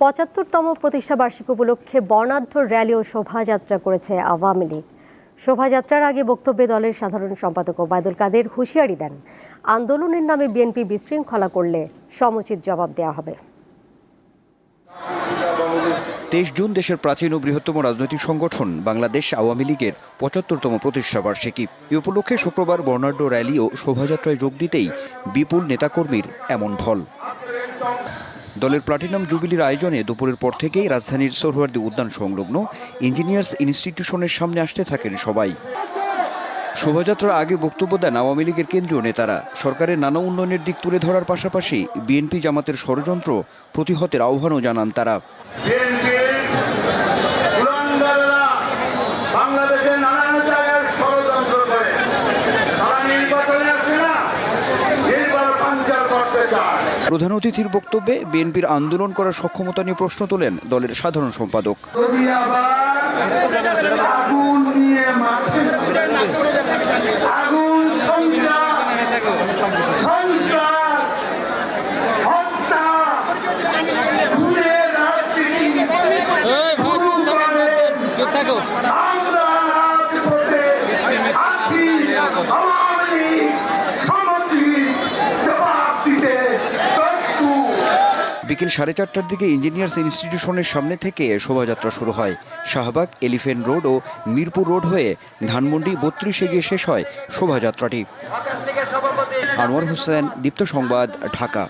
পঁচাত্তরতম প্রতিষ্ঠা বার্ষিকী উপলক্ষে বর্ণাঢ্য র্যালি ও শোভাযাত্রা করেছে আওয়ামী লীগ। শোভাযাত্রার আগে বক্তব্যে দলের সাধারণ সম্পাদক ওবায়দুল কাদের হুঁশিয়ারি দেন। আন্দোলনের নামে বিএনপি বিশৃঙ্খলা করলে সমুচিত জবাব দেওয়া হবে। তেইশ জুন দেশের প্রাচীন ও বৃহত্তম রাজনৈতিক সংগঠন বাংলাদেশ আওয়ামী লীগের পঁচাত্তরতম প্রতিষ্ঠা বার্ষিকী। এ উপলক্ষে শুক্রবার বর্ণাঢ্য র্যালি ও শোভাযাত্রায় যোগ দিতেই বিপুল নেতাকর্মীর এমন ঢল। দলের প্লাটিনাম জুবিলির আয়োজনে দুপুরের পর থেকেই রাজধানীর সোহরাওয়ার্দী উদ্যান সংলগ্ন ইঞ্জিনিয়ার্স ইনস্টিটিউশনের সামনে আসতে থাকেন সবাই। শোভাযাত্রার আগে বক্তব্য দেন আওয়ামী লীগের কেন্দ্রীয় নেতারা। সরকারের নানা উন্নয়নের দিক তুলে ধরার পাশাপাশি বিএনপি জামাতের ষড়যন্ত্র প্রতিহতের আহ্বানও জানান তারা। প্রধান অতিথির বক্তব্যে বিএনপির আন্দোলন করার সক্ষমতা নিয়ে প্রশ্ন তোলেন দলের সাধারণ সম্পাদক। বিকেল সাড়ে চারটার দিকে ইঞ্জিনিয়ার্স ইনস্টিটিউশনের সামনে থেকে শোভাযাত্রা শুরু হয়। শাহবাগ, এলিফেন্ট রোড ও মিরপুর রোড হয়ে ধানমন্ডি বত্রিশে গিয়ে শেষ হয় শোভাযাত্রাটি। আনোয়ার হোসেন, দীপ্ত সংবাদ, ঢাকা।